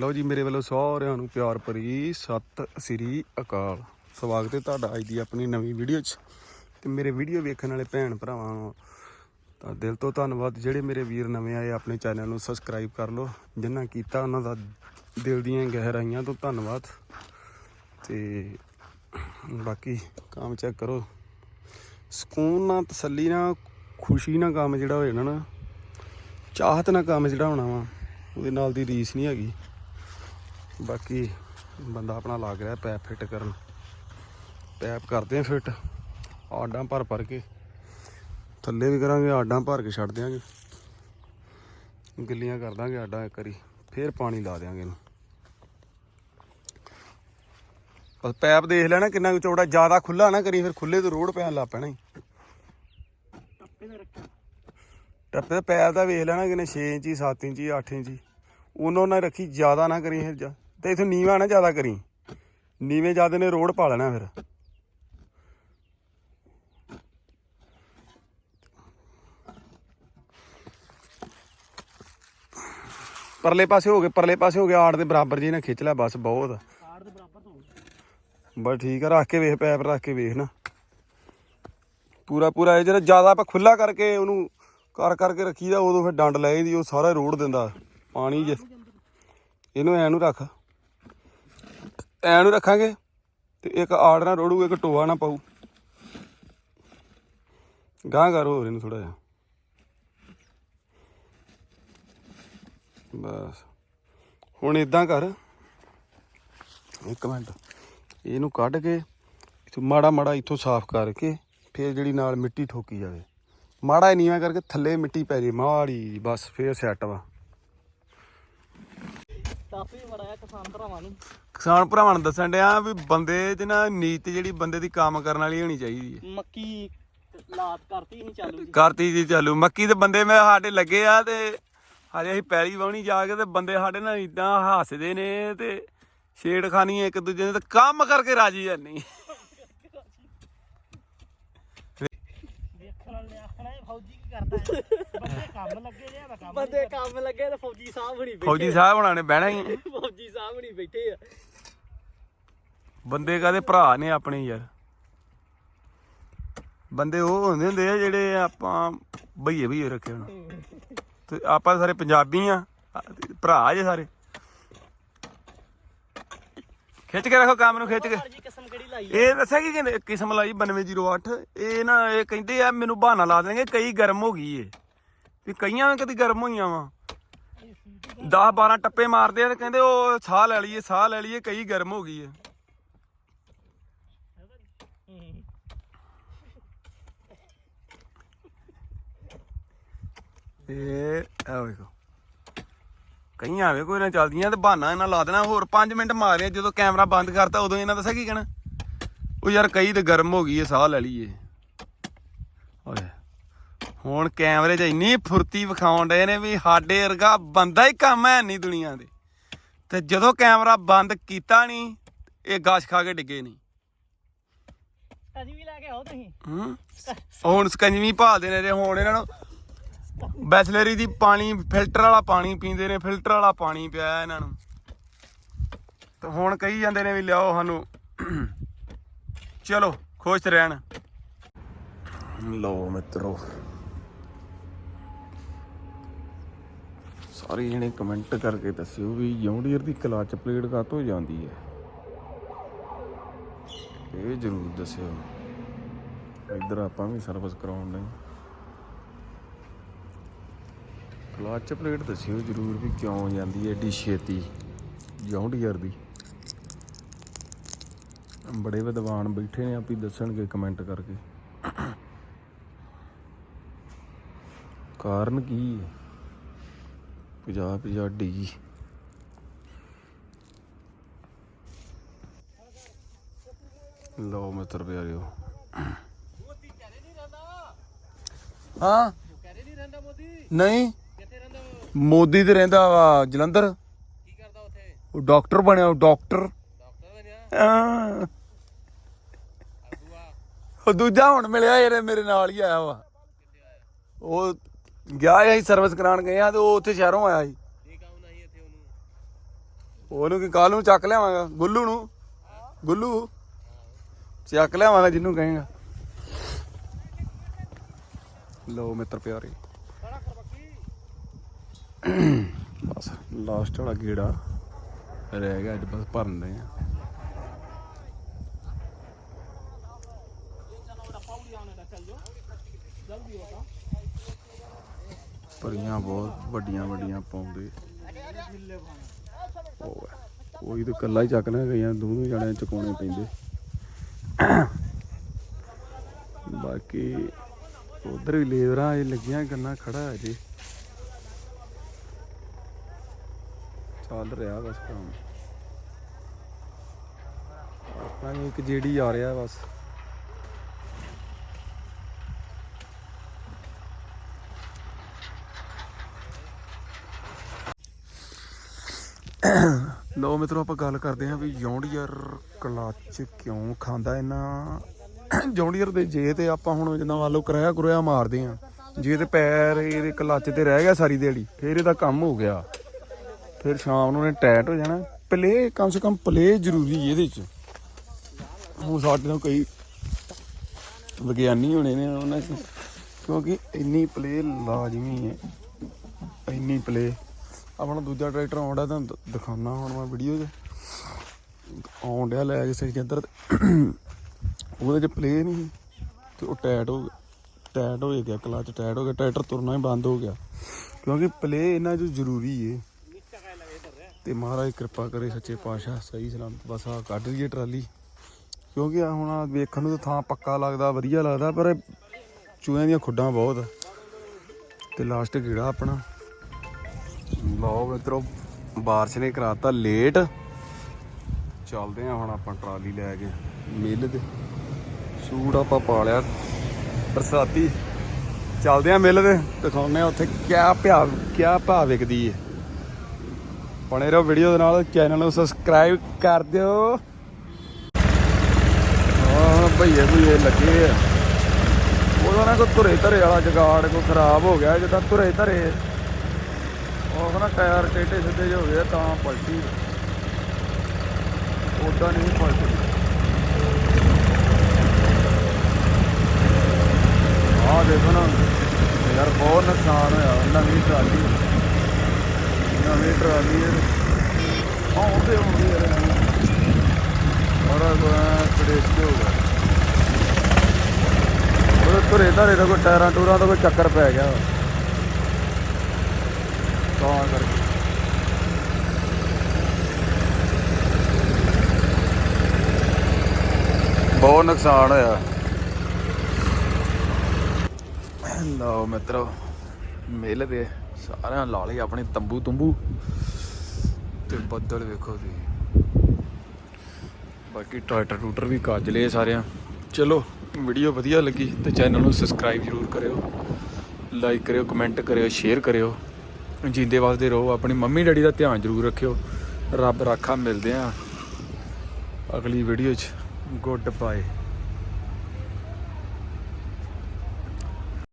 ਲਓ ਜੀ, ਮੇਰੇ ਵੱਲੋਂ ਸਾਰਿਆਂ ਨੂੰ ਪਿਆਰ ਭਰੀ ਸਤਿ ਸ੍ਰੀ ਅਕਾਲ। ਸਵਾਗਤ ਹੈ ਤੁਹਾਡਾ ਅੱਜ ਦੀ ਆਪਣੀ ਨਵੀਂ ਵੀਡੀਓ 'ਚ। ਤੇ ਮੇਰੇ ਵੀਡੀਓ ਵੇਖਣ ਵਾਲੇ ਭੈਣ ਭਰਾਵਾਂ ਨੂੰ ਤਾਂ ਦਿਲ ਤੋਂ ਧੰਨਵਾਦ। ਜਿਹੜੇ ਮੇਰੇ ਵੀਰ ਨਵੇਂ ਆਏ, ਆਪਣੇ ਚੈਨਲ ਨੂੰ ਸਬਸਕ੍ਰਾਈਬ ਕਰ ਲਓ। ਜਿਨ੍ਹਾਂ ਕੀਤਾ ਉਹਨਾਂ ਦਾ ਦਿਲ ਦੀਆਂ ਗਹਿਰਾਈਆਂ ਤੋਂ ਧੰਨਵਾਦ। ਤੇ ਬਾਕੀ ਕੰਮ ਚੈੱਕ ਕਰੋ। ਸਕੂਨ ਨਾਲ ਤਸੱਲੀ ਨਾਲ ਖੁਸ਼ੀ ਨਾਲ ਕੰਮ ਜਿਹੜਾ ਹੋ ਜਾਣਾ ਨਾ, ਚਾਹਤ ਨਾਲ ਕੰਮ ਜਿਹੜਾ ਹੋਣਾ ਵਾ, ਉਹਦੇ ਨਾਲ ਦੀ ਰੀਸ ਨਹੀਂ ਹੈਗੀ। ਬਾਕੀ ਬੰਦਾ ਆਪਣਾ ਲੱਗ ਰਿਹਾ ਪੈਪ ਫਿੱਟ ਕਰਨ। ਪੈਪ ਕਰਦੇ ਆ ਫਿੱਟ ਆਡਾਂ ਭਰ ਭਰ ਕੇ। ਥੱਲੇ ਵੀ ਕਰਾਂਗੇ ਆਡਾਂ ਭਰ ਕੇ ਛੱਡ ਦਿਆਂਗੇ। ਗਿੱਲੀਆਂ ਕਰ ਦਾਂਗੇ ਆਡਾਂ ਇੱਕ ਵਾਰੀ ਫੇਰ ਪਾਣੀ ਲਾ ਦਿਆਂਗੇ ਇਹਨੂੰ। ਬਸ ਪੈਪ ਦੇਖ ਲੈਣਾ ਕਿੰਨਾ ਕੁ ਚੌੜਾ ਜ਼ਿਆਦਾ ਖੁੱਲਾ ਨਾ ਕਰੀ ਫਿਰ ਖੁੱਲੇ ਤੋਂ ਰੋਡ ਪੈਣ ਲੱਗ ਪੈਣਾ ਈ। ਟੱਪੇ ਦਾ ਪੈਪ ਦਾ ਵੇਖ ਲੈਣਾ ਕਿਨੇ 6 ਇੰਚੀ 7 ਇੰਚੀ 8 ਇੰਚੀ। ਉਹਨਾਂ ਨਾਲ ਰੱਖੀ ਜ਼ਿਆਦਾ ਨਾ ਕਰੀ ਫਿਰ ਜਾ- ਤੇ ਇਥੋਂ ਨੀਵਾ ਨਾ ਜ਼ਿਆਦਾ ਕਰੀ। ਨੀਵੇਂ ਜ਼ਿਆਦਾ ਨੇ ਰੋਡ ਪਾ ਲੈਣਾ ਫਿਰ। ਪਰਲੇ ਪਾਸੇ ਹੋ ਗਏ ਪਰਲੇ ਪਾਸੇ ਹੋ ਗਿਆ ਆੜ ਦੇ ਬਰਾਬਰ ਜੀ ਨਾ ਖਿੱਚ ਲੈ ਬਸ ਬਹੁਤ। ਕਾਰ ਦੇ ਬਰਾਬਰ ਤੋਂ ਬਸ ਠੀਕ ਆ ਰੱਖ ਕੇ ਵੇਖ ਪੈਪ ਰੱਖ ਕੇ ਵੇਖ ਨਾ। ਪੂਰਾ ਪੂਰਾ ਇਹ ਜਿਹੜਾ ਜ਼ਿਆਦਾ ਆਪਾਂ ਖੁੱਲਾ ਕਰਕੇ ਉਹਨੂੰ ਕਰ ਕਰਕੇ ਰੱਖੀਦਾ ਉਦੋਂ ਫਿਰ ਡੰਡ ਲੈ ਜਾਂਦੀ ਉਹ ਸਾਰਾ ਰੋੜ ਦਿੰਦਾ। ਪਾਣੀ ਜੇ। ਇਹਨੂੰ ਐ ਨੂੰ ਰੱਖ। ਐ ਨੂੰ ਰੱਖਾਂਗੇ ਤੇ ਇੱਕ ਆੜ ਨਾ ਰੋੜੂ, ਇੱਕ ਟੋਆ ਨਾ ਪਾਊ। ਗਾਂ ਕਰ ਹੋਰ ਇਹਨੂੰ ਥੋੜਾ ਜਿਹਾ। ਬਸ। ਹੁਣ ਇਦਾਂ ਕਰ। ਇੱਕ ਮਿੰਟ। ਇਹਨੂੰ ਕੱਢ ਕੇ ਇਥੋਂ ਮਾੜਾ ਮਾੜਾ ਇੱਥੋਂ ਸਾਫ਼ ਕਰਕੇ ਫਿਰ ਜਿਹੜੀ ਨਾਲ ਮਿੱਟੀ ਠੋਕੀ ਜਾਵੇ। ਮਾੜਾ ਹੀ ਨੀਵਾਂ ਕਰਕੇ ਥੱਲੇ ਮਿੱਟੀ ਪੈ ਜੇ, ਮਾੜੀ ਬਸ ਫੇਰ ਸੈੱਟ ਵਾ। ਕਾਫੀ ਬੜਾ ਹੈ ਕਿਸਾਨ ਭਰਾਵਾਂ ਨੂੰ। ਕਿਸਾਨ ਭਰਾਵਾਂ ਨੂੰ ਦੱਸਣ ਡਿਆ ਵੀ ਬੰਦੇ 'ਚ ਨਾ ਨੀਤ ਜਿਹੜੀ ਬੰਦੇ ਦੀ ਕੰਮ ਕਰਨ ਵਾਲੀ ਹੋਣੀ ਚਾਹੀਦੀ ਹੈ। ਮੱਕੀ ਲਾਤ ਕਰਤੀ ਸੀ ਚਾਲੂ ਜੀ। ਕਰਤੀ ਜੀ ਚਾਲੂ। ਮੱਕੀ ਦੇ ਬੰਦੇ ਮੈਂ ਸਾਡੇ ਲੱਗੇ ਆ ਤੇ ਹਜੇ ਅਸੀਂ ਪੈਲੀ ਵਾਉਣੀ ਜਾ ਕੇ ਤੇ ਬੰਦੇ ਸਾਡੇ ਨਾਲ ਇਦਾਂ ਹੱਸਦੇ ਨੇ ਤੇ ਛੇੜਖਾਨੀ ਇੱਕ ਦੂਜੇ ਨੇ ਤੇ ਕੰਮ ਕਰਕੇ ਰਾਜੀ ਜਾਂਦੀ ਦੇਖਣ ਵਾਲੇ ਆਖਣਾ ਇਹ ਫੌਜੀ ਕਰਦਾ ਹੈ। ਬੰਦੇ ਕੰਮ ਲੱਗੇ ਜੇ ਮੈਂ ਕੰਮ ਬੰਦੇ ਕੰਮ ਲੱਗੇ ਤੇ ਫੌਜੀ ਸਾਹਿਬ ਹੁਣੀ ਫੌਜੀ ਸਾਹਿਬ ਹੁਣਾਂ ਨੇ ਬਹਿਣਾ ਹੀ। ਫੌਜੀ ਸਾਹਿਬ ਹੁਣੀ ਬੈਠੇ ਆ। ਬੰਦੇ ਕਾਦੇ ਭਰਾ ਨੇ ਆਪਣੇ ਯਾਰ? ਬੰਦੇ ਉਹ ਹੁੰਦੇ ਹੁੰਦੇ ਆ ਜਿਹੜੇ ਆਪਾਂ ਬਈਏ ਬਈਏ ਰੱਖੇ ਹੋਣ। ਤੇ ਆਪਾਂ ਸਾਰੇ ਪੰਜਾਬੀ ਆ। ਭਰਾ ਜੇ ਸਾਰੇ। ਖਿੱਚ ਕੇ ਰੱਖੋ ਕੰਮ ਨੂੰ ਖਿੱਚ ਕੇ। ਲਾਈ ਇਹ ਦੱਸਿਆ ਕੀ ਕਹਿੰਦੇ? ਕਿਸਮ ਲਾਈ 9208 ਇਹ ਨਾ, ਇਹ ਕਹਿੰਦੇ ਆ, ਮੈਨੂੰ ਬਹਾਨਾ ਲਾ ਦੇਣਗੇ, ਕਈ ਗਰਮ ਹੋ ਗਈ ਏ। ਵੀ ਕਈਆਂ ਵੀ ਕਦੀ ਗਰਮ ਹੋਈਆਂ ਵਾ। 10 12 ਟੱਪੇ ਮਾਰਦੇ ਆ ਤੇ ਕਹਿੰਦੇ ਉਹ ਸਾਹ ਲੈ ਲਈਏ, ਸਾਹ ਲੈ ਲਈਏ, ਕਈ ਗਰਮ ਹੋ ਗਈ ਏ। ਇਹ ਆ ਵੇਖੋ। ਕਈਆਂ ਵੇ ਕੋਈ ਨਾ ਚੱਲਦੀਆਂ ਤੇ ਬਹਾਨਾ ਇਹਨਾਂ ਲਾ ਦੇਣਾ। ਹੋਰ 5 ਮਿੰਟ ਮਾਰਿਆ ਜਦੋਂ ਕੈਮਰਾ ਬੰਦ ਕਰਤਾ, ਉਦੋਂ ਇਹਨਾਂ ਦੱਸਿਆ ਕੀ ਕਹਿਣਾ? ਉਹ ਯਾਰ ਕਈ ਤੇ ਗਰਮ ਹੋ ਗਈ ਏ ਸਾਹ ਲੈ ਲਈਏ। ਓਏ ਹੁਣ ਕੈਮਰੇ 'ਚ ਇੰਨੀ ਫੁਰਤੀ ਵਿਖਾਉਣ ਡਏ ਨੇ ਵੀ ਸਾਡੇ ਵਰਗਾ ਬੰਦਾ ਹੀ ਕੰਮ ਹੈ ਨਹੀਂ ਦੁਨੀਆ ਦੇ। ਤੇ ਜਦੋਂ ਕੈਮਰਾ ਬੰਦ ਕੀਤਾ ਨਹੀਂ ਇਹ ਗਾਸ਼ ਖਾ ਕੇ ਡਿੱਗੇ ਨਹੀਂ। ਕਦੀ ਵੀ ਲੈ ਕੇ ਆਓ ਤੁਸੀਂ। ਹੂੰ? ਹੁਣ ਸਕੰਜਵੀ ਭਾਲਦੇ ਨੇ ਤੇ ਹੁਣ ਇਹਨਾਂ ਨੂੰ ਬੈਚਲਰੀ ਦੀ ਪਾਣੀ ਫਿਲਟਰ ਵਾਲਾ ਪਾਣੀ ਪੀਂਦੇ ਨੇ ਫਿਲਟਰ ਵਾਲਾ ਪਾਣੀ ਪਿਆ ਇਹਨਾਂ ਨੂੰ। ਤੇ ਹੁਣ ਕਹੀ ਜਾਂਦੇ ਨੇ ਵੀ ਲਿਆਓ ਸਾਨੂੰ। ਚਲੋ, ਖੁਸ਼ ਰਹਿਣ। ਲਓ ਮਿੱਤਰੋ। ਸਾਰੇ ਜਣੇ ਕਮੈਂਟ ਕਰਕੇ ਦੱਸਿਓ ਵੀ ਜੌਂਡੀਅਰ ਦੀ ਕਲਾਚ ਪਲੇਟ ਕਾਤੋਂ ਜਾਂਦੀ ਹੈ। ਇਹ ਜ਼ਰੂਰ ਦੱਸਿਓ। ਇੱਧਰ ਆਪਾਂ ਵੀ ਸਰਵਿਸ ਕਰਾਉਣ ਨੇ ਕਲਾਚ ਪਲੇਟ ਦੱਸਿਓ ਜ਼ਰੂਰ ਵੀ ਕਿਉਂ ਜਾਂਦੀ ਹੈ ਏਡੀ ਛੇਤੀ ਜੌਂਡੀਅਰ ਦੀ। ਬੜੇ ਵਿਦਵਾਨ ਬੈਠੇ ਨੇ ਆਪੀ ਦੱਸਣਗੇ ਕਮੈਂਟ ਕਰਕੇ। ਕਾਰਨ ਕੀ ਹੈ? 50 50 ਡੀ ਲਓ ਮਿੱਤਰ ਪਿਆਰਿਓ। ਮੋਦੀ ਘਰੇ ਨਹੀਂ ਰਹਿੰਦਾ ਹਾਂ? ਨਹੀਂ? ਰਹਿੰਦਾ ਮੋਦੀ ਨਹੀਂ ਕਿੱਥੇ ਰਹਿੰਦਾ ਮੋਦੀ ਤੇ ਰਹਿੰਦਾ ਵਾ ਜਲੰਧਰ। ਕੀ ਕਰਦਾ ਉੱਥੇ? ਉਹ ਡਾਕਟਰ ਬਣਿਆ ਉਹ ਡਾਕਟਰ। ਡਾਕਟਰ ਬਣਿਆ? ਹਾਂ। ਅਗੂਆ ਉਹ ਦੂਜਾ ਹੁਣ ਮਿਲਿਆ ਯਾਰ ਮੇਰੇ ਨਾਲ ਹੀ ਆਇਆ ਵਾ। ਉਹ ਗਿਆ ਸੀ ਸਰਵਿਸ ਕਰਾਉਣ ਗਏ ਆ ਤੇ ਉਹ ਉੱਥੇ ਸ਼ਹਿਰੋਂ ਆਇਆ ਸੀ। ਉਹਨੂੰ ਉਹਨੂੰ ਕੱਲ ਨੂੰ ਚੱਕ ਲਿਆਵਾਂਗਾ, ਗੁੱਲੂ ਨੂੰ। ਗੁੱਲੂ, ਚੱਕ ਲਿਆਵਾਂਗਾ ਜਿੰਨੂੰ ਕਹੇਗਾ। ਲੋ ਮਿੱਤਰ ਪਿਆਰੇ। ਬਸ ਲਾਸਟ ਵਾਲਾ ਗੇੜਾ ਰਹਿ ਗਿਆ, ਅੱਜ ਬਸ ਭਰਨ ਦੇ ਆ ਪੌੜੀ ਆਉਣੇ ਦਾ ਚੱਲ ਜੋ ਜਲਦੀ ਬਹੁਤ, ਵੱਡੀਆਂ ਵੱਡੀਆਂ ਪਾਉਂਦੇ। ਉਹ ਹੈ। ਕੋਈ ਤਾਂ ਇਕੱਲਾ ਹੀ ਚੱਕਣਾ ਗਈਆਂ ਦੋ ਜਣਿਆਂ ਚੁਕਾਉਣੇ ਪੈਂਦੇ। ਬਾਕੀ ਉਧਰ ਵੀ ਲੇਬਰਾਂ ਇਹ ਲੱਗੀਆਂ, ਗੰਨਾ ਖੜਾ ਹੈ ਜੀ ਚੱਲ ਰਿਹਾ ਬਸ ਕੰਮ। ਆਪਣਾ ਵੀ ਇੱਕ ਜਿਹੜੀ ਆ ਰਿਹਾ ਬਸ। ਲੋ ਮਿੱਤਰੋ ਆਪਾਂ ਗੱਲ ਕਰਦੇ ਹਾਂ ਵੀ ਜੌਂਡੀਅਰ ਕਲੱਚ ਕਿਉਂ ਖਾਂਦਾ ਇਹਨਾਂ? ਜੌਂਡੀਅਰ ਦੇ ਜੇ ਤੇ ਆਪਾਂ ਹੁਣ ਜਿੱਦਾਂ ਮੰਨ ਲਓ ਕਰਾਇਆ ਕਰੋਇਆ ਮਾਰਦੇ ਆ ਜੇ ਤੇ ਪੈਰ ਇਹਦੇ ਕਲੱਚ ਤੇ ਰਹਿ ਗਿਆ ਸਾਰੀ ਦਿਹਾੜੀ, ਫਿਰ ਇਹਦਾ ਕੰਮ ਹੋ ਗਿਆ। ਫਿਰ ਸ਼ਾਮ ਨੂੰ ਨੇ ਟਾਇਟ ਹੋ ਜਾਣਾ। ਪਲੇ, ਕਮ ਸੇ ਕਮ ਪਲੇ ਜ਼ਰੂਰੀ ਇਹਦੇ ਚ। ਹੁਣ ਸਾਡੇ ਤੋਂ ਕਈ ਵਿਗਿਆਨੀ ਹੋਣੇ ਨੇ ਉਹਨਾਂ ਚ। ਕਿਉਂਕਿ ਇੰਨੀ ਪਲੇ ਲਾਜ਼ਮੀ ਹੈ। ਇੰਨੀ ਪਲੇ। ਆਪਣਾ ਦੂਜਾ ਟਰੈਕਟਰ ਆਉਂਦਾ ਤੁਹਾਨੂੰ ਦ- ਦਿਖਾਉਣਾ ਹੁਣ ਮੈਂ ਵੀਡੀਓ 'ਚ। ਆਉਣ ਡਿਆ ਲੈ ਕੇ ਸਹੀ ਇੱਧਰ ਉਹਦੇ 'ਚ ਪਲੇ ਨਹੀਂ ਸੀ, ਤੇ ਉਹ ਟਾਇਟ ਹੋ ਗਿਆ। ਟਾਇਟ ਹੋ ਗਿਆ ਕਲਚ ਟਾਇਟ ਹੋ ਗਿਆ, ਟਰੈਕਟਰ ਤੁਰਨਾ ਹੀ ਬੰਦ ਹੋ ਗਿਆ। ਕਿਉਂਕਿ ਪਲੇ ਇਹਨਾਂ 'ਚ ਜ਼ਰੂਰੀ ਏ। ਤੇ ਮਹਾਰਾਜ ਕਿਰਪਾ ਕਰੇ ਸੱਚੇ ਪਾਤਸ਼ਾਹ, ਸਹੀ ਸਲਾਮਤ, ਬਸ ਆ ਕੱਢ ਲਈਏ ਟਰਾਲੀ। ਕਿਉਂਕਿ ਆ ਹੁਣ ਵੇਖਣ ਨੂੰ ਤਾਂ ਥਾਂ ਪੱਕਾ ਲੱਗਦਾ, ਵਧੀਆ ਲੱਗਦਾ, ਪਰ ਚੂਹਿਆਂ ਦੀਆਂ ਖੁੱਡਾਂ ਬਹੁਤ ਤੇ ਲਾਸਟ ਗੇੜਾ ਆਪਣਾ। ਲਓ ਮਿੱਤਰੋ, ਬਾਰਿਸ਼ ਨੇ ਕਰਾਤਾ ਲੇਟ ਚੱਲਦੇ ਆ ਹੁਣ ਆਪਾਂ ਟਰਾਲੀ ਲੈ ਕੇ, ਮਿੱਲ ਤੇ ਸੂਟ ਆਪਾਂ ਪਾ ਲਿਆ, ਬਰਸਾਤੀ। ਚੱਲਦੇ ਆ ਮਿੱਲ ਤੇ ਦਿਖਾਉਂਦੇ ਆ ਉੱਥੇ ਕਿਆ ਭਿਆ, ਕਿਆ ਭਾਅ ਵਿਕਦੀ ਏ। ਬਣੇ ਰਹੋ ਵੀਡੀਓ ਦੇ ਨਾਲ ਚੈਨਲ ਨੂੰ ਸਬਸਕ੍ਰਾਈਬ ਕਰ ਦਿਓ। ਹਾਂ, ਭਈਏ ਭਈਏ ਲੱਗੇ ਆ। ਉਹਦਾ ਨਾ ਕੋਈ ਧੁਰੇ ਧਰੇ ਵਾਲਾ ਜਗਾੜ, ਕੋਈ ਖਰਾਬ ਹੋ ਗਿਆ ਜਿੱਦਾਂ ਧੁਰੇ ਧਰੇ। ਉਹ ਕਹਿੰਦਾ ਟਾਇਰ ਟੇਟੇ ਸਿੱਧੇ ਜਿਹੇ ਹੋ ਗਏ ਤਾਂ ਪਲਟੀ। ਉਦਾਂ ਨਹੀਂ ਪਲਟੀ ਆਹ ਦੇਖੋ ਨਾ, ਯਾਰ ਬਹੁਤ ਨੁਕਸਾਨ ਹੋਇਆ, ਨਵੀਂ ਟਰਾਲੀ। ਨਵੀਂ ਟਰਾਲੀ ਇਹ। ਆਉਂਦੇ ਹੁੰਦੇ ਯਾਰ ਬੜਾ ਬੜਾ ਕੜੇਸੀ ਹੋ ਗਿਆ। ਉਹ ਧੁਰੇ ਧਰੇ ਦਾ ਕੋਈ ਟਾਇਰਾਂ ਟੂਰਾਂ ਦਾ ਕੋਈ ਚੱਕਰ ਪੈ ਗਿਆ। ਤਾਂ ਕਰਕੇ ਬਹੁਤ ਨੁਕਸਾਨ ਹੋਇਆ। ਲਓ ਮਿੱਤਰੋ, ਮਿਲ ਦੇ ਸਾਰਿਆਂ ਲਾ ਲਈ ਆਪਣੇ ਤੰਬੂ ਤੁੰਬੂ। ਤੇ ਬੱਦਲ ਵੇਖੋ ਤੁਸੀਂ ਬਾਕੀ ਟਰੈਕਟਰ ਟੂਟਰ ਵੀ ਕਾਜ ਲਏ ਸਾਰਿਆਂ। ਚਲੋ ਵੀਡੀਓ ਵਧੀਆ ਲੱਗੀ ਤੇ ਚੈਨਲ ਨੂੰ ਸਬਸਕ੍ਰਾਈਬ ਜ਼ਰੂਰ ਕਰਿਓ। ਲਾਈਕ ਕਰਿਓ ਕਮੈਂਟ ਕਰਿਓ ਸ਼ੇਅਰ ਕਰਿਓ। ਜਿੰਦੇ ਵਸਦੇ ਰਹੋ, ਆਪਣੀ ਮੰਮੀ ਡੈਡੀ ਦਾ ਧਿਆਨ ਜ਼ਰੂਰ ਰੱਖਿਓ। ਰੱਬ ਰਾਖਾ ਮਿਲਦੇ ਆ। ਅਗਲੀ ਵੀਡੀਓ 'ਚ, ਗੁੱਡ ਬਾਏ।